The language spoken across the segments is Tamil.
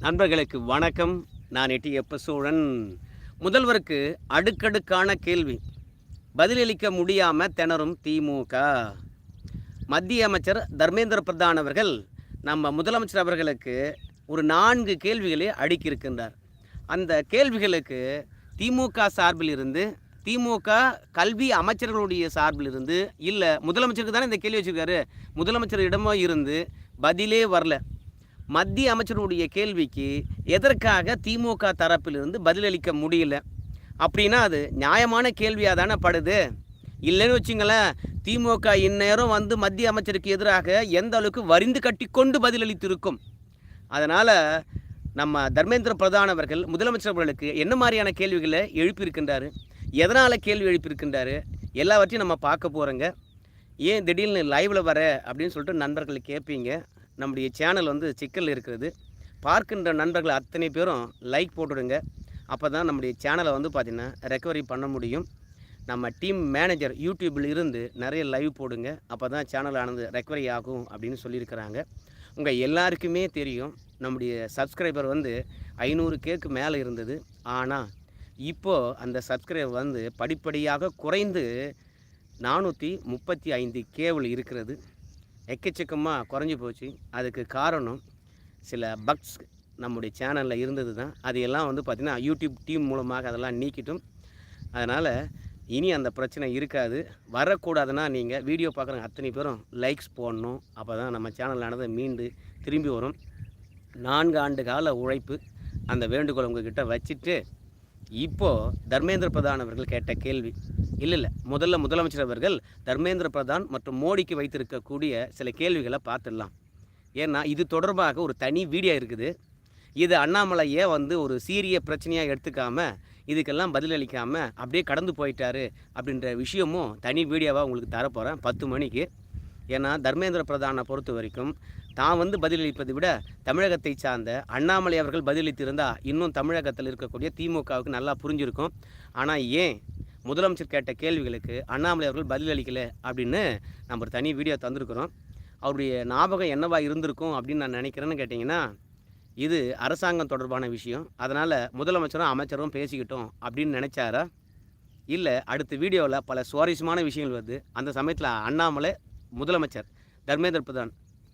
நண்பர்களுக்கு வணக்கம். நான் எட்டி எப்ப சோழன் முதல்வருக்கு அடுக்கடுக்கான கேள்வி. பதிலளிக்க முடியாமல் திணறும் திமுக மத்திய அமைச்சர் தர்மேந்திர பிரதான் அவர்கள் நம்ம முதலமைச்சர் அவர்களுக்கு ஒரு நான்கு கேள்விகளை அடுக்கியிருக்கின்றார். அந்த கேள்விகளுக்கு திமுக சார்பில் இருந்து திமுக கல்வி அமைச்சர்களுடைய சார்பில் இருந்து இல்லை முதலமைச்சருக்கு தானே இந்த கேள்வி வச்சிருக்காரு. முதலமைச்சரிடமோ இருந்து பதிலே வரல. மத்திய அமைச்சருடைய கேள்விக்கு எதற்காக திமுக தரப்பிலிருந்து பதிலளிக்க முடியல? அப்படின்னா அது நியாயமான கேள்வியாக தானே படுது. இல்லைன்னு வச்சுங்களேன் திமுக இந்நேரம் வந்து மத்திய அமைச்சருக்கு எதிராக எந்த அளவுக்கு வரிந்து கட்டிக்கொண்டு பதிலளித்திருக்கும்? அதனால் நம்ம தர்மேந்திர பிரதான் அவர்கள் முதலமைச்சர் அவர்களுக்கு என்ன மாதிரியான கேள்விகளை எழுப்பியிருக்கின்றாரு? எதனால் கேள்வி எழுப்பியிருக்கின்றாரு? எல்லாவற்றையும் நம்ம பார்க்க போகிறோங்க ஏன் திடீர்னு லைவில் வர அப்படின்னு சொல்லிட்டு நண்பர்கள் கேட்பீங்க. நம்முடைய சேனல் வந்து சிக்கல் இருக்கிறது பார்க்கின்ற நண்பர்கள் அத்தனை பேரும் லைக் போட்டுடுங்க. அப்போ தான் நம்முடைய சேனலை வந்து பார்த்திங்கன்னா ரெக்கவரி பண்ண முடியும். நம்ம டீம் மேனேஜர் யூடியூப்பில் இருந்து நிறைய லைவ் போடுங்க. அப்போ தான் சேனல் ஆனது ரெக்கவரி ஆகும் அப்படின்னு சொல்லியிருக்கிறாங்க. உங்கள் எல்லாருக்குமே தெரியும் நம்முடைய சப்ஸ்கிரைபர் வந்து ஐநூறு கேக்கு மேலே இருந்தது. ஆனால் இப்போது அந்த சப்ஸ்கிரைபர் வந்து படிப்படியாக குறைந்து நானூற்றி முப்பத்தி ஐந்து கேவில் இருக்கிறது. எக்கச்சக்கமாக குறைஞ்சி போச்சு. அதுக்கு காரணம் சில பக்ஸ் நம்முடைய சேனலில் இருந்தது தான் அதையெல்லாம் வந்து பார்த்திங்கன்னா யூடியூப் டீம் மூலமாக அதெல்லாம் நீக்கிட்டும். அதனால் இனி அந்த பிரச்சனை இருக்காது. வரக்கூடாதுன்னா நீங்கள் வீடியோ பார்க்குற அத்தனை பேரும் லைக்ஸ் போடணும். அப்போ தான் நம்ம சேனலானது மீண்டு திரும்பி வரும். நான்கு ஆண்டு கால உழைப்பு அந்த வேண்டுகோள் உங்ககிட்ட வச்சுட்டு இப்போது தர்மேந்திர பிரதான் அவர்கள் கேட்ட கேள்வி. இல்லை இல்லை. முதல்ல முதலமைச்சர் அவர்கள் தர்மேந்திர பிரதான் மற்றும் மோடிக்கு வைத்திருக்கக்கூடிய சில கேள்விகளை பார்த்துடலாம். ஏன்னா இது தொடர்பாக ஒரு தனி வீடியோ இருக்குது. இது அண்ணாமலையே வந்து ஒரு சீரிய பிரச்சனையாக எடுத்துக்காமல் இதுக்கெல்லாம் பதிலளிக்காமல் அப்படியே கடந்து போயிட்டாரு அப்படின்ற விஷயமும் தனி வீடியோவாக உங்களுக்கு தரப்போகிறேன் பத்து மணிக்கு. ஏன்னா தர்மேந்திர பிரதானை பொறுத்த வரைக்கும் தான் வந்து பதிலளிப்பதை விட தமிழகத்தை சார்ந்த அண்ணாமலை அவர்கள் பதிலளித்திருந்தால் இன்னும் தமிழகத்தில் இருக்கக்கூடிய திமுகவுக்கு நல்லா புரிஞ்சிருக்கும். ஆனால் ஏன் முதலமைச்சர் கேட்ட கேள்விகளுக்கு அண்ணாமலை அவர்கள் பதிலளிக்கலை அப்படின்னு நம்ம ஒரு தனி வீடியோ தந்திருக்கிறோம். அவருடைய ஞாபகம் என்னவா இருந்திருக்கும் அப்படின்னு நான் நினைக்கிறேன்னு கேட்டிங்கன்னா இது அரசாங்கம் தொடர்பான விஷயம். அதனால் முதலமைச்சரும் அமைச்சரும் பேசிக்கிட்டோம் அப்படின்னு நினச்சாரா? இல்லை அடுத்த வீடியோவில் பல சுவாரஸ்யமான விஷயங்கள் வருது. அந்த சமயத்தில் அண்ணாமலை முதலமைச்சர் தர்மேந்திர பிரதான்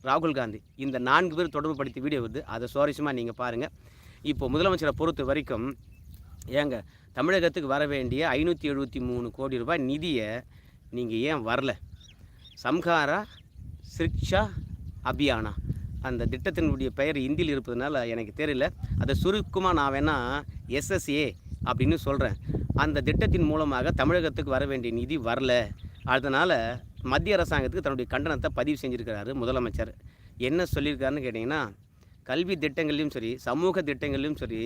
ராகுல் காந்தி இந்த நான்கு பேர் தொடர்பு படுத்தி வீடியோ வருது. அதை சுவாரஸ்யமாக நீங்கள் பாருங்கள் இப்போ முதலமைச்சரை பொறுத்த வரைக்கும் ஏங்க தமிழகத்துக்கு வர வேண்டிய ஐநூற்றி எழுபத்தி மூணு கோடி ரூபாய் நிதியை நீங்கள் ஏன் வரல? சம்ஹாரா சிக்ஷா அபியானா. அந்த திட்டத்தினுடைய பெயர் இந்தியில் இருப்பதனால எனக்கு தெரியல. அதை சுருக்கமாக நான் வேணால் எஸ்எஸ்ஏ அப்படின்னு சொல்கிறேன் அந்த திட்டத்தின் மூலமாக தமிழகத்துக்கு வர வேண்டிய நிதி வரல. அதனால் மத்திய அரசாங்கத்துக்கு தன்னுடைய கண்டனத்தை பதிவு செஞ்சுருக்கிறாரு முதலமைச்சர். என்ன சொல்லியிருக்காருன்னு கேட்டிங்கன்னா கல்வி திட்டங்கள்லையும் சரி சமூக திட்டங்கள்லையும் சரி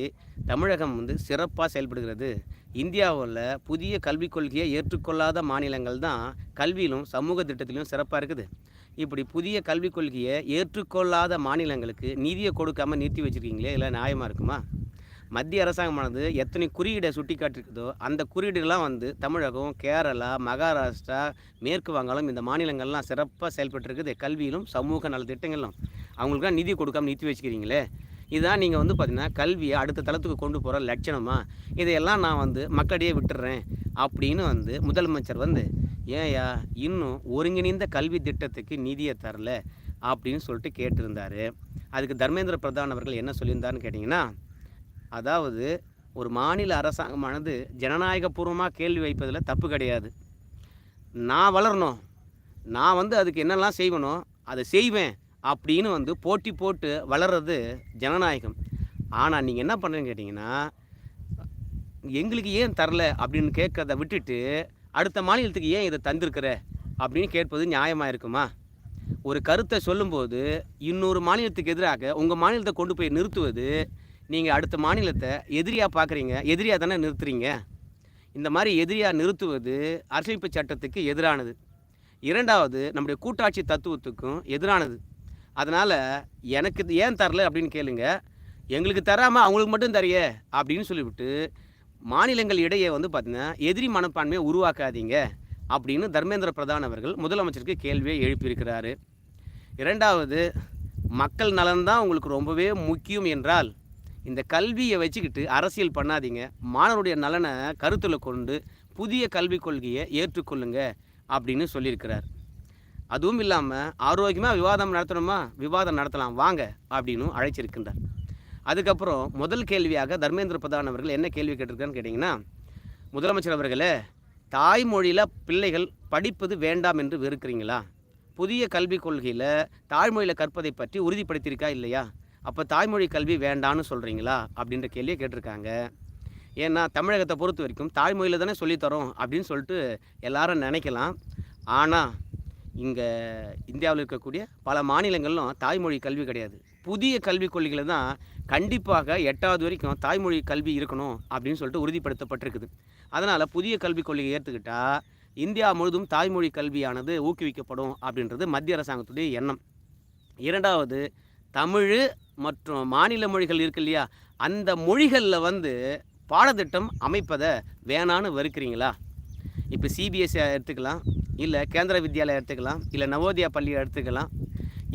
தமிழகம் வந்து சிறப்பாக செயல்படுகிறது. இந்தியாவில் புதிய கல்விக் கொள்கையை ஏற்றுக்கொள்ளாத மாநிலங்கள் தான் கல்வியிலும் சமூக திட்டத்திலும் சிறப்பாக இருக்குது. இப்படி புதிய கல்விக் கொள்கையை ஏற்றுக்கொள்ளாத மாநிலங்களுக்கு நிதியை கொடுக்காமல் நிறுத்தி வச்சுருக்கீங்களே இல்லை நியாயமாக இருக்குமா? மத்திய அரசாங்கமானது எத்தனை குறியீடை சுட்டி காட்டிருக்குதோ அந்த குறியீடுகள்லாம் வந்து தமிழகம் கேரளா மகாராஷ்டிரா மேற்கு வங்காளம் இந்த மாநிலங்கள்லாம் சிறப்பாக செயல்பட்டுருக்குது. கல்வியிலும் சமூக நல திட்டங்களிலும். அவங்களுக்குலாம் நிதி கொடுக்காம நிறுத்தி வச்சுக்கிறீங்களே. இதுதான் நீங்கள் வந்து பார்த்தீங்கன்னா கல்வியை அடுத்த தளத்துக்கு கொண்டு போகிற லட்சணமாக இதையெல்லாம் நான் வந்து மக்களிடையே விட்டுறேன் அப்படின்னு வந்து முதலமைச்சர் வந்து ஏயா இன்னும் ஒருங்கிணைந்த கல்வி திட்டத்துக்கு நிதியை தரல அப்படின்னு சொல்லிட்டு கேட்டிருந்தார். அதுக்கு தர்மேந்திர பிரதான் அவர்கள் என்ன சொல்லியிருந்தாருன்னு கேட்டிங்கன்னா அதாவது ஒரு மாநில அரசாங்கமானது ஜனநாயகபூர்வமாக கேள்வி வைப்பதில் தப்பு கிடையாது. நான் வளரணும். நான் வந்து அதுக்கு என்னெல்லாம் செய்வனோ அதை செய்வேன் அப்படின்னு வந்து போட்டி போட்டு வளர்றது ஜனநாயகம். ஆனால் நீங்கள் என்ன பண்ணுறீங்கன்னு கேட்டிங்கன்னா எங்களுக்கு ஏன் தரல அப்படின்னு கேட்குறத விட்டுட்டு அடுத்த மாநிலத்துக்கு ஏன் இதை தந்திருக்கிற அப்படின்னு கேட்பது நியாயமாக இருக்குமா? ஒரு கருத்தை சொல்லும்போது இன்னொரு மாநிலத்துக்கு எதிராக உங்கள் மாநிலத்தை கொண்டு போய் நிறுத்துவது நீங்கள் அடுத்த மாநிலத்தை எதிரியாக பார்க்குறீங்க எதிரியாக தானே நிறுத்துறீங்க? இந்த மாதிரி எதிரியாக நிறுத்துவது அரசியலமைப்பு சட்டத்துக்கு எதிரானது. இரண்டாவது நம்முடைய கூட்டாட்சி தத்துவத்துக்கும் எதிரானது. அதனால் எனக்கு இது ஏன் தரல அப்படின்னு கேளுங்க. எங்களுக்கு தராமல் அவங்களுக்கு மட்டும் தரையே அப்படின்னு சொல்லிவிட்டு மாநிலங்கள் இடையே வந்து பார்த்திங்கன்னா எதிரி மனப்பான்மையை உருவாக்காதீங்க அப்படின்னு தர்மேந்திர பிரதான் அவர்கள் முதலமைச்சருக்கு கேள்வியை எழுப்பியிருக்கிறாரு. இரண்டாவது மக்கள் நலன்தான் உங்களுக்கு ரொம்பவே முக்கியம் என்றால் இந்த கல்வியை வச்சுக்கிட்டு அரசியல் பண்ணாதீங்க. மாணவருடைய நலனை கருத்தில் கொண்டு புதிய கல்விக் கொள்கையை ஏற்றுக்கொள்ளுங்க அப்படின்னு சொல்லியிருக்கிறார். அதுவும் இல்லாமல் ஆரோக்கியமாக விவாதம் நடத்தணுமா? விவாதம் நடத்தலாம். வாங்க அப்படின்னு அழைச்சிருக்கின்றார். அதுக்கப்புறம் முதல் கேள்வியாக தர்மேந்திர பிரதான் அவர்கள் என்ன கேள்வி கேட்டிருக்கான்னு கேட்டிங்கன்னா முதலமைச்சர் அவர்களே தாய்மொழியில் பிள்ளைகள் படிப்பது வேண்டாம் என்று வெறுக்கிறீங்களா? புதிய கல்விக் கொள்கையில் தாய்மொழியில் கற்பதை பற்றி உறுதிப்படுத்தியிருக்கா இல்லையா? அப்போ தாய்மொழி கல்வி வேண்டான்னு சொல்கிறீங்களா அப்படின்ற கேள்வியை கேட்டிருக்காங்க. ஏன்னா தமிழகத்தை பொறுத்த வரைக்கும் தாய்மொழியில் தானே சொல்லித்தரோம் அப்படின்னு சொல்லிட்டு எல்லாரும் நினைக்கலாம். ஆனால் இங்கே இந்தியாவில் இருக்கக்கூடிய பல மாநிலங்களிலும் தாய்மொழி கல்வி கிடையாது. புதிய கல்விக் கொள்கைகளை தான் கண்டிப்பாக எட்டாவது வரைக்கும் தாய்மொழி கல்வி இருக்கணும் அப்படின்னு சொல்லிட்டு உறுதிப்படுத்தப்பட்டிருக்குது. அதனால் புதிய கல்விக் கொள்கையை ஏற்றுக்கிட்டால் இந்தியா முழுதும் தாய்மொழி கல்வியானது ஊக்குவிக்கப்படும் அப்படின்றது மத்திய அரசாங்கத்துடைய எண்ணம். இரண்டாவது தமிழ் மற்றும் மாநில மொழிகள் இருக்கு இல்லையா? அந்த மொழிகளில் வந்து பாடத்திட்டம் அமைப்பதை வேணான்னு வெறுக்கிறீங்களா? இப்போ சிபிஎஸ்சி எடுத்துக்கலாம் இல்லை கேந்திர வித்யாலயா எடுத்துக்கலாம் இல்லை நவோதயா பள்ளியை எடுத்துக்கலாம்.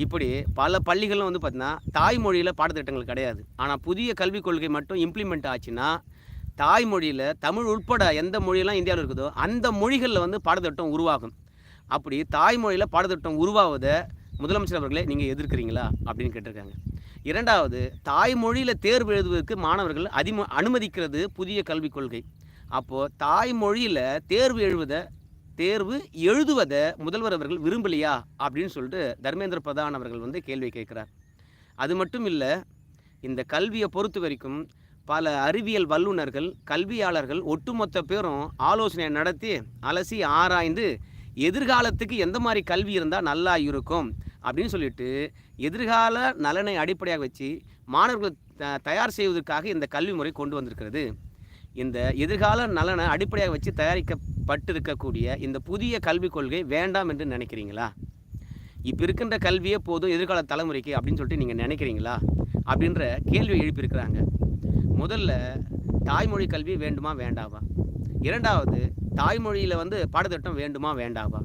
இப்படி பல பள்ளிகளும் வந்து பார்த்திங்கன்னா தாய்மொழியில் பாடத்திட்டங்கள் கிடையாது. ஆனால் புதிய கல்விக் கொள்கை மட்டும் இம்ப்ளிமெண்ட் ஆச்சுன்னா தாய்மொழியில் தமிழ் உட்பட எந்த மொழியெல்லாம் இந்தியாவில் இருக்குதோ அந்த மொழிகளில் வந்து பாடத்திட்டம் உருவாகும். அப்படி தாய்மொழியில் பாடத்திட்டம் உருவாவதை முதலமைச்சர் அவர்களே நீங்கள் எதிர்க்கிறீங்களா? அப்படின்னு கேட்டிருக்காங்க. இரண்டாவது தாய்மொழியில் தேர்வு எழுதுவதற்கு மாணவர்கள் அதிம அனுமதிக்கிறது புதிய கல்விக் கொள்கை. அப்போது தாய்மொழியில் தேர்வு எழுவதை தேர்வு எழுதுவதை முதல்வர் அவர்கள் விரும்பலையா? அப்படின்னு சொல்லிட்டு தர்மேந்திர பிரதான் அவர்கள் வந்து கேள்வி கேட்குறார். அது மட்டும் இல்லை இந்த கல்வியை பொறுத்த வரைக்கும் பல அறிவியல் வல்லுநர்கள் கல்வியாளர்கள் ஒட்டுமொத்த பேரும் ஆலோசனை நடத்தி அலசி ஆராய்ந்து எதிர்காலத்துக்கு எந்த மாதிரி கல்வி இருந்தால் நல்லா இருக்கும்? அப்படின்னு சொல்லிட்டு எதிர்கால நலனை அடிப்படையாக வச்சு மாணவர்கள் த- தயார் செய்வதற்காக இந்த கல்வி முறை கொண்டு வந்திருக்கிறது. இந்த எதிர்கால நலனை அடிப்படையாக வச்சு தயாரிக்கப்பட்டிருக்கக்கூடிய இந்த புதிய கல்விக் கொள்கை வேண்டாம் என்று நினைக்கிறீங்களா? இப்போ இருக்கின்ற கல்வியே போதும் எதிர்கால தலைமுறைக்கு அப்படின்னு சொல்லிட்டு நீங்கள் நினைக்கிறீங்களா? அப்படின்ற கேள்வி எழுப்பியிருக்கிறாங்க. முதல்ல தாய்மொழி கல்வி வேண்டுமா வேண்டாவா? இரண்டாவது தாய்மொழியில் வந்து பாடத்திட்டம் வேண்டுமா வேண்டாவா?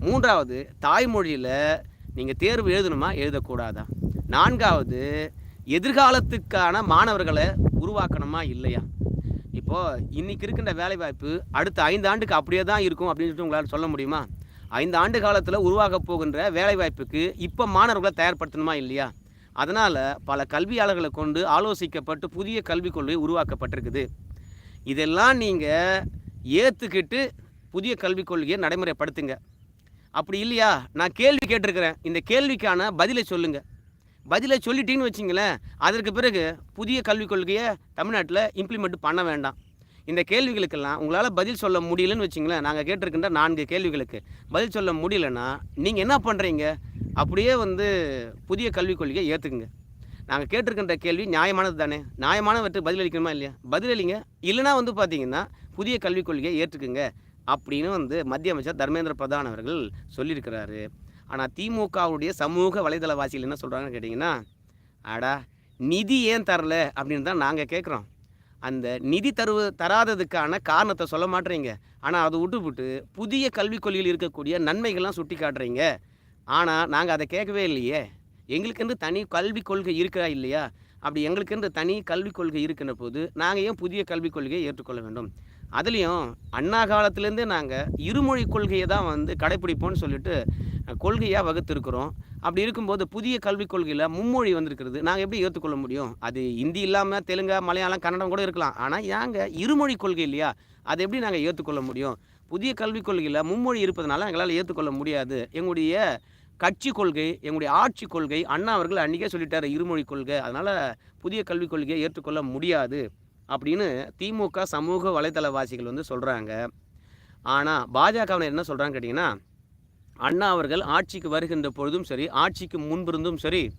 மூன்றாவது தாய்மொழியில் நீங்கள் தேர்வு எழுதணுமா? எழுதக்கூடாதா? நான்காவது எதிர்காலத்துக்கான மாணவர்களை உருவாக்கணுமா? இல்லையா? இப்போது இன்னைக்கு இருக்கின்ற வேலைவாய்ப்பு அடுத்த ஐந்து ஆண்டுக்கு அப்படியே தான் இருக்கும் அப்படின்னு சொல்லிட்டு உங்களால் சொல்ல முடியுமா? ஐந்து ஆண்டு காலத்தில் உருவாக போகின்ற வேலைவாய்ப்புக்கு இப்போ மாணவர்களை தயார்படுத்தணுமா? இல்லையா? அதனால் பல கல்வியாளர்களை கொண்டு ஆலோசிக்கப்பட்டு புதிய கல்விக் கொள்கை உருவாக்கப்பட்டிருக்குது. இதெல்லாம் நீங்கள் ஏற்றுக்கிட்டு புதிய கல்விக் கொள்கையை நடைமுறைப்படுத்துங்க. அப்படி இல்லையா? நான் கேள்வி கேட்டிருக்கிறேன். இந்த கேள்விக்கான பதிலை சொல்லுங்கள் பதிலை சொல்லிட்டீங்கன்னு வச்சிங்களேன் அதற்கு பிறகு புதிய கல்விக் கொள்கையை தமிழ்நாட்டில் இம்ப்ளிமெண்ட் பண்ண வேண்டாம். இந்த கேள்விகளுக்கெல்லாம் உங்களால் பதில் சொல்ல முடியலன்னு வச்சிங்களேன் நாங்கள் கேட்டிருக்கின்ற நான்கு கேள்விகளுக்கு. பதில் சொல்ல முடியலன்னா நீங்கள் என்ன பண்ணுறீங்க அப்படியே வந்து புதிய கல்விக் கொள்கையை ஏற்றுக்குங்க நாங்கள் கேட்டிருக்கின்ற கேள்வி நியாயமானது தானே? நியாயமானவற்றுக்கு பதிலளிக்கணுமா இல்லையா? பதிலளிங்க இல்லைனா வந்து பார்த்தீங்கன்னா புதிய கல்விக் கொள்கையை ஏற்றுக்குங்க அப்படின்னு வந்து மத்திய அமைச்சர் தர்மேந்திர பிரதான் அவர்கள் சொல்லியிருக்கிறாரு. ஆனால் திமுகவுடைய சமூக வலைதளவாசிகள் என்ன சொல்கிறாங்கன்னு கேட்டிங்கன்னா அடா நிதி ஏன் தரல? அப்படின்னு தான் நாங்கள் கேட்குறோம் அந்த நிதி தருவ தராததுக்கான காரணத்தை சொல்ல மாட்டேறீங்க ஆனால் அதை விட்டுவிட்டு புதிய கல்விக் கொள்கையில் இருக்கக்கூடிய நன்மைகள்லாம் சுட்டி காட்டுறீங்க. ஆனால் நாங்கள் அதை கேட்கவே இல்லையே. எங்களுக்கென்று தனி கல்விக் கொள்கை இருக்கா இல்லையா? அப்படி எங்களுக்கென்று தனி கல்விக் கொள்கை இருக்கின்ற போது நாங்கள் ஏன் புதிய கல்விக் கொள்கையை ஏற்றுக்கொள்ள வேண்டும்? அதுலேயும் அண்ணா காலத்துலேருந்தே நாங்கள் இருமொழி கொள்கையை தான் வந்து கடைப்பிடிப்போம்னு சொல்லிட்டு கொள்கையாக வகுத்திருக்கிறோம். அப்படி இருக்கும்போது புதிய கல்விக் கொள்கையில் மும்மொழி வந்திருக்கிறது. நாங்கள் எப்படி ஏற்றுக்கொள்ள முடியும்? அது ஹிந்தி இல்லாமல் தெலுங்கா மலையாளம் கன்னடம் கூட இருக்கலாம். ஆனால் ஏங்க இருமொழி கொள்கை இல்லையா? அதை எப்படி நாங்கள் ஏற்றுக்கொள்ள முடியும்? புதிய கல்விக் கொள்கையில் மும்மொழி இருப்பதனால எங்களால் ஏற்றுக்கொள்ள முடியாது. எங்களுடைய கட்சி கொள்கை எங்களுடைய ஆட்சி கொள்கை அண்ணா அவர்கள் அன்றைக்கே சொல்லிட்டார் இருமொழி கொள்கை. அதனால் புதிய கல்விக் கொள்கையை ஏற்றுக்கொள்ள முடியாது. அப்படின்னு திமுக சமூக வலைதளவாசிகள் வந்து சொல்கிறாங்க ஆனால் பாஜகவினர் என்ன சொல்கிறாங்க கேட்டிங்கன்னா அண்ணா அவர்கள் ஆட்சிக்கு வருகின்ற பொழுதும் சரி ஆட்சிக்கு முன்பிருந்தும் சரி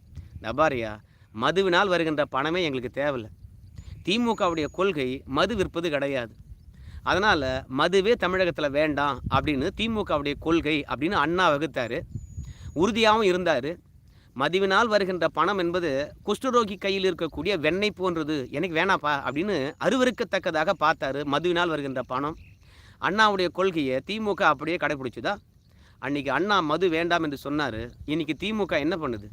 நபாரியா மதுவினால் வருகின்ற பணமே எங்களுக்கு தேவையில்லை. திமுகவுடைய கொள்கை மது விற்பது கிடையாது. அதனால் மதுவே தமிழகத்தில் வேண்டாம் அப்படின்னு திமுகவுடைய கொள்கை அப்படின்னு அண்ணா வகுத்தார். உறுதியாகவும் இருந்தார். மதுவினால் வருகின்ற பணம் என்பது குஷ்டரோகி கையில் இருக்கக்கூடிய வெண்ணெய் போன்றது. எனக்கு வேணாப்பா அப்படின்னு அருவருக்கத்தக்கதாக பார்த்தாரு மதுவினால் வருகின்ற பணம். அண்ணாவுடைய கொள்கையை திமுக அப்படியே கடைபிடிச்சுதா அன்னைக்கு அண்ணா மது வேண்டாம் என்று சொன்னார். இன்னைக்கு திமுக என்ன பண்ணுது?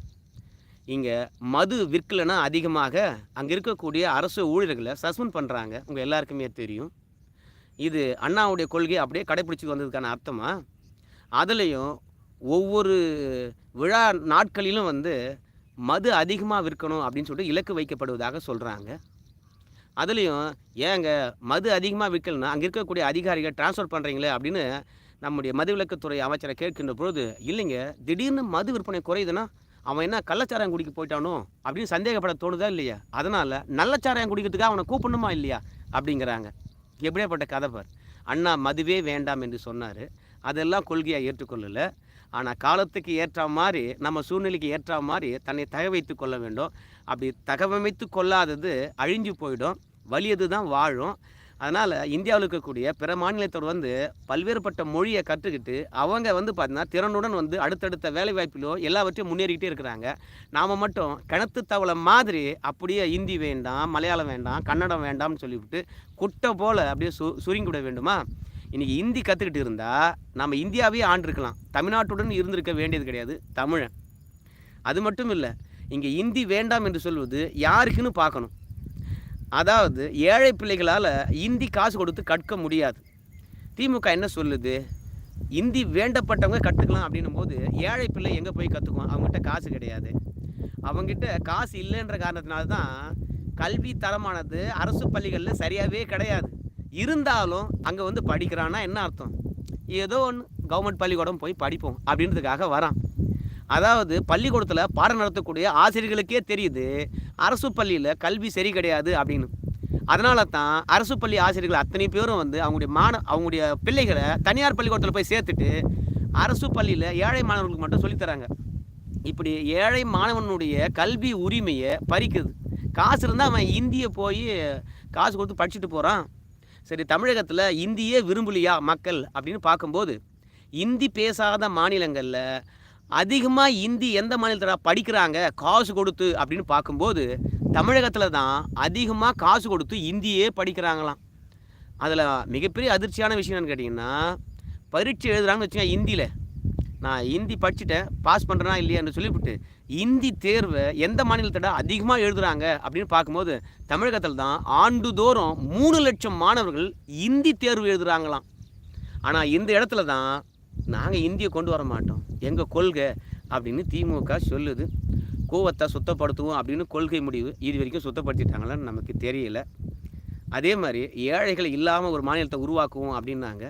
இங்கே மது விற்கலைன்னா அதிகமாக அங்கே இருக்கக்கூடிய அரசு ஊழியர்களை சஸ்பெண்ட் பண்ணுறாங்க உங்கள் எல்லாருக்குமே தெரியும். இது அண்ணாவுடைய கொள்கையை அப்படியே கடைப்பிடிச்சி வந்ததுக்கான அர்த்தமாக அதுலேயும் ஒவ்வொரு விழா நாட்களிலும் வந்து மது அதிகமாக விற்கணும் அப்படின்னு சொல்லிட்டு இலக்கு வைக்கப்படுவதாக சொல்கிறாங்க அதுலேயும் ஏங்க மது அதிகமாக விற்கலன்னா அங்கே இருக்கக்கூடிய அதிகாரிகள் ட்ரான்ஸ்ஃபர் பண்ணுறீங்களே அப்படின்னு நம்முடைய மதுவிலக்குத்துறை அமைச்சரை கேட்கின்ற பொழுது இல்லைங்க திடீர்னு மது விற்பனை குறையுதுன்னா அவன் என்ன கள்ளச்சாராயம் குடிக்க போயிட்டானோ அப்படின்னு சந்தேகப்பட தோணுதா இல்லையா? அதனால் நல்லச்சாராயம் குடிக்கிறதுக்காக அவனை கூப்பிடணுமா இல்லையா? அப்படிங்கிறாங்க. எப்படியாப்பட்ட கதை பார். அண்ணா மதுவே வேண்டாம் என்று சொன்னார். அதெல்லாம் கொள்கையாக ஏற்றுக்கொள்ளலை. ஆனால் காலத்துக்கு ஏற்ற மாதிரி நம்ம சூழ்நிலைக்கு ஏற்ற மாதிரி தன்னை தகவைத்து கொள்ள வேண்டும். அப்படி தகவமைத்து கொள்ளாதது அழிஞ்சு போயிடும். வலியது தான் வாழும். அதனால் இந்தியாவில் இருக்கக்கூடிய பிற மாநிலத்தோடு வந்து பல்வேறுபட்ட மொழியை கற்றுக்கிட்டு அவங்க வந்து பார்த்திங்கன்னா திறனுடன் வந்து அடுத்தடுத்த வேலைவாய்ப்பிலோ எல்லாவற்றையும் முன்னேறிக்கிட்டே இருக்கிறாங்க. நாம் மட்டும் கிணத்து தவளை மாதிரி அப்படியே ஹிந்தி வேண்டாம் மலையாளம் வேண்டாம் கன்னடம் வேண்டாம்னு சொல்லிவிட்டு குட்டை போல் அப்படியே சு சுருங்கி விட வேண்டுமா? இன்றைக்கி ஹிந்தி கற்றுக்கிட்டு இருந்தால் நம்ம இந்தியாவே ஆண்டிருக்கலாம். தமிழ்நாட்டுடன் இருந்திருக்க வேண்டியது கிடையாது. தமிழன். அது மட்டும் இல்லை இங்கே இந்தி வேண்டாம் என்று சொல்வது யாருக்குன்னு பார்க்கணும். அதாவது ஏழை பிள்ளைகளால் இந்தி காசு கொடுத்து கற்க முடியாது. திமுக என்ன சொல்லுது? இந்தி வேண்டப்பட்டவங்க கற்றுக்கலாம் அப்படின்னும் போது ஏழை பிள்ளை எங்கே போய் கற்றுக்குவோம் அவங்ககிட்ட காசு கிடையாது. அவங்ககிட்ட காசு இல்லைன்ற காரணத்தினால தான் கல்வி தரமானது அரசு பள்ளிகளில் சரியாகவே கிடையாது. இருந்தாலும் அங்கே வந்து படிக்கிறான்னா என்ன அர்த்தம்? ஏதோ ஒன்று கவர்மெண்ட் பள்ளிக்கூடம் போய் படிப்போம் அப்படின்றதுக்காக வரான். அதாவது பள்ளிக்கூடத்தில் பாடம் நடத்தக்கூடிய ஆசிரியர்களுக்கே தெரியுது அரசு பள்ளியில் கல்வி சரி கிடையாது அப்படின்னு. அதனால தான் அரசு பள்ளி ஆசிரியர்கள் அத்தனை பேரும் வந்து அவங்களுடைய மாண அவங்களுடைய பிள்ளைகளை தனியார் பள்ளிக்கூடத்தில் போய் சேர்த்துட்டு அரசு பள்ளியில் ஏழை மாணவர்களுக்கு மட்டும் சொல்லித்தராங்க இப்படி ஏழை மாணவனுடைய கல்வி உரிமையை பறிக்குது. காசு இருந்தால் அவன் இந்தியை போய் காசு கொடுத்து படிச்சுட்டு போகிறான் சரி தமிழகத்தில் இந்தியே விரும்பலையா மக்கள் அப்படின்னு பார்க்கும்போது இந்தி பேசாத மாநிலங்களில் அதிகமாக இந்தி எந்த மாநிலத்தில் படிக்கிறாங்க காசு கொடுத்து அப்படின்னு பார்க்கும்போது தமிழகத்தில் தான் அதிகமாக காசு கொடுத்து இந்தியே படிக்கிறாங்களாம். அதில் மிகப்பெரிய அதிர்ச்சியான விஷயம் என்னன்னு கேட்டிங்கன்னா பரீட்சை எழுதுறாங்கன்னு வச்சுக்கோங்க ஹிந்தியில் நான் ஹிந்தி படிச்சுட்டேன் பாஸ் பண்ணுறேனா இல்லையான்னு சொல்லிவிட்டு இந்தி தேர்வை எந்த மாநிலத்தோட அதிகமாக எழுதுகிறாங்க அப்படின்னு பார்க்கும்போது தமிழகத்தில் தான் ஆண்டுதோறும் மூணு லட்சம் மாணவர்கள் இந்தி தேர்வு எழுதுகிறாங்களாம் ஆனால் இந்த இடத்துல தான் நாங்கள் இந்தியை கொண்டு வர மாட்டோம். எங்கள் கொள்கை அப்படின்னு திமுக சொல்லுது. கோவத்தை சுத்தப்படுத்துவோம் அப்படின்னு கொள்கை முடிவு இது வரைக்கும் சுத்தப்படுத்திட்டாங்களான்னு நமக்கு தெரியல. அதே மாதிரி ஏழைகள் இல்லாமல் ஒரு மாநிலத்தை உருவாக்குவோம் அப்படின்னாங்க.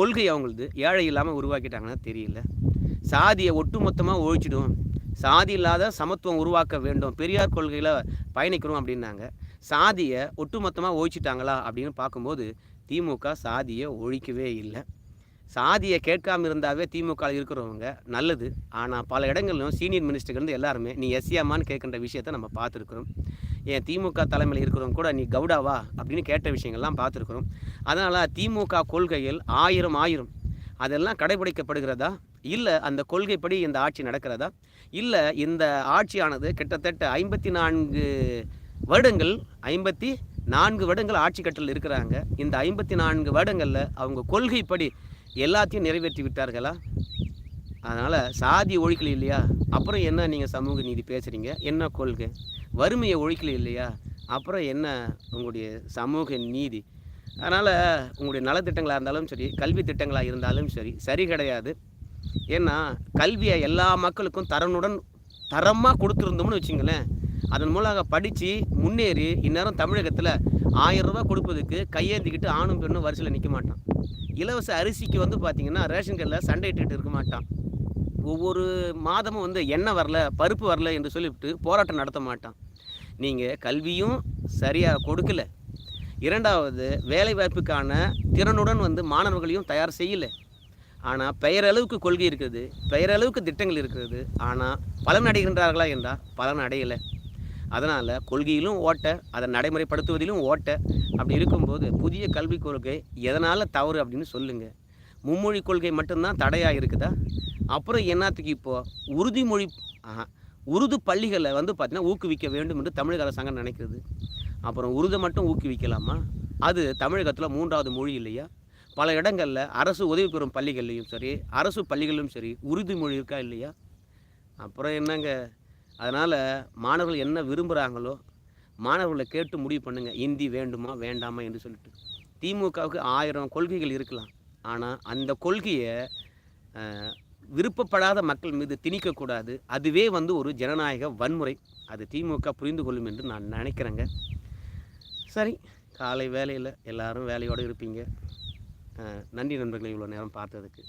கொள்கை அவங்களுது. ஏழை இல்லாமல் உருவாக்கிட்டாங்கன்னா தெரியல. சாதியை ஒட்டுமொத்தமாக ஒழிச்சிடும் சாதி இல்லாத சமத்துவம் உருவாக்க வேண்டும். பெரியார் கொள்கையில் பயணிக்கிறோம் அப்படின்னாங்க. சாதியை ஒட்டுமொத்தமாக ஒழிச்சிட்டாங்களா அப்படின்னு பார்க்கும்போது திமுக சாதியை ஒழிக்கவே இல்லை. சாதியை கேட்காம இருந்தாவே திமுக இருக்கிறவங்க நல்லது. ஆனால் பல இடங்களிலும் சீனியர் மினிஸ்டர்கள் இருந்து எல்லாருமே நீ எஸ்சியாமான்னு கேட்குற விஷயத்தை நம்ம பார்த்துருக்குறோம். ஏன் திமுக தலைமையில் இருக்கிறவங்க கூட நீ கவுடாவா அப்படின்னு கேட்ட விஷயங்கள்லாம் பார்த்துருக்குறோம். அதனால் திமுக கொள்கைகள் ஆயிரம் ஆயிரம். அதெல்லாம் கடைபிடிக்கப்படுகிறதா? இல்லை அந்த கொள்கைப்படி இந்த ஆட்சி நடக்கிறதா? இல்லை இந்த ஆட்சியானது கிட்டத்தட்ட ஐம்பத்தி நான்கு வருடங்கள் ஐம்பத்தி நான்கு வருடங்கள் ஆட்சி கட்டில் இருக்கிறாங்க. இந்த ஐம்பத்தி நான்கு வருடங்களில் அவங்க கொள்கைப்படி எல்லாத்தையும் நிறைவேற்றி விட்டார்களா? அதனால் சாதி ஒழிக்கல இல்லையா? அப்புறம் என்ன நீங்கள் சமூக நீதி பேசுகிறீங்க என்ன கொள்கை? வறுமையை ஒழிக்கல இல்லையா? அப்புறம் என்ன உங்களுடைய சமூக நீதி? அதனால் உங்களுடைய நலத்திட்டங்களாக இருந்தாலும் சரி கல்வி திட்டங்களாக இருந்தாலும் சரி சரி கிடையாது. ஏன்னா கல்வியை எல்லா மக்களுக்கும் தரனுடன் தரமாக கொடுத்துருந்தோம்னு வச்சுங்களேன். அதன் மூலமாக படித்து முன்னேறி இந்நேரம் தமிழகத்தில் ஆயிரம் ரூபா கொடுப்பதுக்கு கையேந்திக்கிட்டு ஆணும் பெண்ணும் வரிசையில் நிற்க மாட்டான். இலவச அரிசிக்கு வந்து பார்த்திங்கன்னா ரேஷன் கடையில் சண்டை இட்டுக்கிட்டு இருக்க மாட்டான். ஒவ்வொரு மாதமும் வந்து எண்ணெய் வரல பருப்பு வரல என்று சொல்லிவிட்டு போராட்டம் நடத்த மாட்டான். நீங்கள் கல்வியும் சரியாக கொடுக்கல. இரண்டாவது வேலைவாய்ப்புக்கான திறனுடன் வந்து மாணவர்களையும் தயார் செய்யலை. ஆனால் பெயரளவுக்கு கொள்கை இருக்குது பெயரளவுக்கு திட்டங்கள் இருக்கிறது ஆனால் பலன் அடைகின்றார்களா என்றால் பலன் அடையலை. அதனால் கொள்கையிலும் ஓட்ட அதை நடைமுறைப்படுத்துவதிலும் ஓட்ட அப்படி இருக்கும்போது புதிய கல்விக் கொள்கை எதனால் தவறு அப்படின்னு சொல்லுங்கள் மும்மொழி கொள்கை மட்டும்தான் தடையாக இருக்குதா? அப்புறம் என்னத்துக்கு இப்போது உறுதிமொழி உருது பள்ளிகளை வந்து பார்த்திங்கன்னா ஊக்குவிக்க வேண்டும் என்று தமிழக அரசாங்கம் நினைக்கிறது. அப்புறம் உருதை மட்டும் ஊக்குவிக்கலாமா? அது தமிழகத்தில் மூன்றாவது மொழி இல்லையா? பல இடங்களில் அரசு உதவி பெறும் பள்ளிகள்லையும் சரி அரசு பள்ளிகளிலும் சரி உறுதி மொழி இருக்கா இல்லையா? அப்புறம் என்னங்க? அதனால் மாணவர்கள் என்ன விரும்புகிறாங்களோ மாணவர்களை கேட்டு முடிவு பண்ணுங்கள் இந்தி வேண்டுமா வேண்டாமா என்று சொல்லிட்டு. திமுகவுக்கு ஆயிரம் கொள்கைகள் இருக்கலாம். ஆனால் அந்த கொள்கையை விருப்பப்படாத மக்கள் மீது திணிக்கக்கூடாது. அதுவே வந்து ஒரு ஜனநாயக வன்முறை. அது திமுக புரிந்து கொள்ளும் என்று நான் நினைக்கிறேங்க. சரி காலை வேலையில் எல்லாரும் வேலையோடு இருப்பீங்க. நன்றி நண்பர்களை இவ்வளோ நேரம் பார்த்ததுக்கு.